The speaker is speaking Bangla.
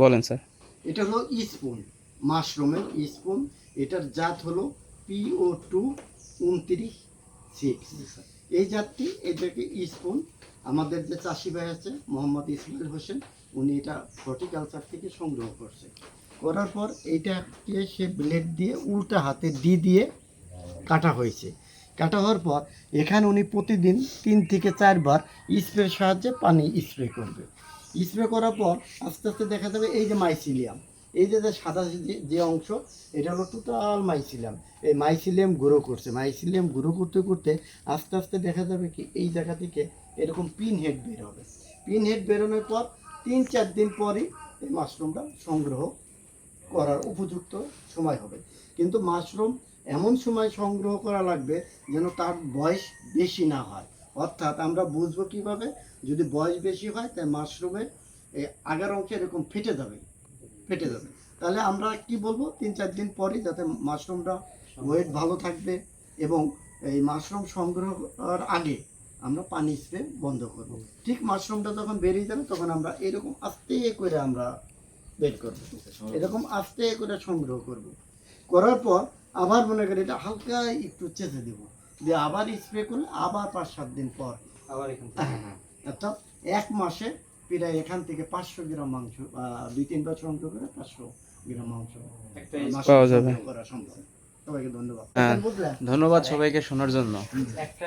বলেন, স্যার। এটা হলো স্পুন মাশরুমের স্পুন এটার জাত হলো পিও টু উনত্রিশ সিক্স এই জাতটি, এটাকে স্পুন আমাদের যে চাষি ভাই আছে, মোহাম্মদ ইসমাইল হোসেন, উনি এটা হর্টিকালচার থেকে সংগ্রহ করছে। করার পর এইটাকে সে ব্লেড দিয়ে উল্টা হাতে ডি দিয়ে কাটা হয়েছে। কাটা হওয়ার পর এখানে উনি প্রতিদিন তিন থেকে চারবার স্প্রের সাহায্যে পানি স্প্রে করবে। স্প্রে করার পর আস্তে আস্তে দেখা যাবে এই যে মাইসিলিয়াম এই যে সাদা যে অংশ, এটা হলো টোটাল মাইসিলিয়াম এই মাইসিলিয়াম গ্রো করছে। মাইসিলিয়াম গ্রো করতে করতে আস্তে আস্তে দেখা যাবে কি এই জায়গা থেকে এরকম পিন হেড বের হবে। পিন হেড বেরোনোর পর তিন চার দিন পরই এই মাশরুমটা সংগ্রহ করার উপযুক্ত সময় হবে। কিন্তু মাশরুম এমন সময় সংগ্রহ করা লাগবে যেন তার বয়স বেশি না হয়। অর্থাৎ আমরা বুঝব কীভাবে? যদি বয়স বেশি হয়, তাই মাশরুমের এই আগের অংশ এরকম ফেটে যাবে ফেটে যাবে। তাহলে আমরা কি বলব? তিন চার দিন পরে যাতে মাশরুমটা ওয়েট ভালো থাকবে এবং এই মাশরুম সংগ্রহ করার আগে আমরা পানি স্প্রে বন্ধ করব। ঠিক মাশরুমটা যখন বেরিয়ে যাবে, তখন আমরা এরকম আস্তে করে আমরা বের করব। এরকম আস্তে করে সংগ্রহ করব। করার পর আবার মনে করি এটা হালকা একটু চেঁচে দেব। দিয়ে আবার স্প্রে করলে আবার পাঁচ সাত দিন পর। আবার এখান হ্যাঁ, অর্থাৎ এক মাসে প্রায় এখান থেকে পাঁচশো গ্রাম মাংস দুই তিন বছর অন্তর করে পাঁচশো গ্রাম মাংস পাওয়া যাবে। করা সম্ভব। সবাইকে ধন্যবাদ। হ্যাঁ। ধন্যবাদ সবাইকে শোনার জন্য। একটা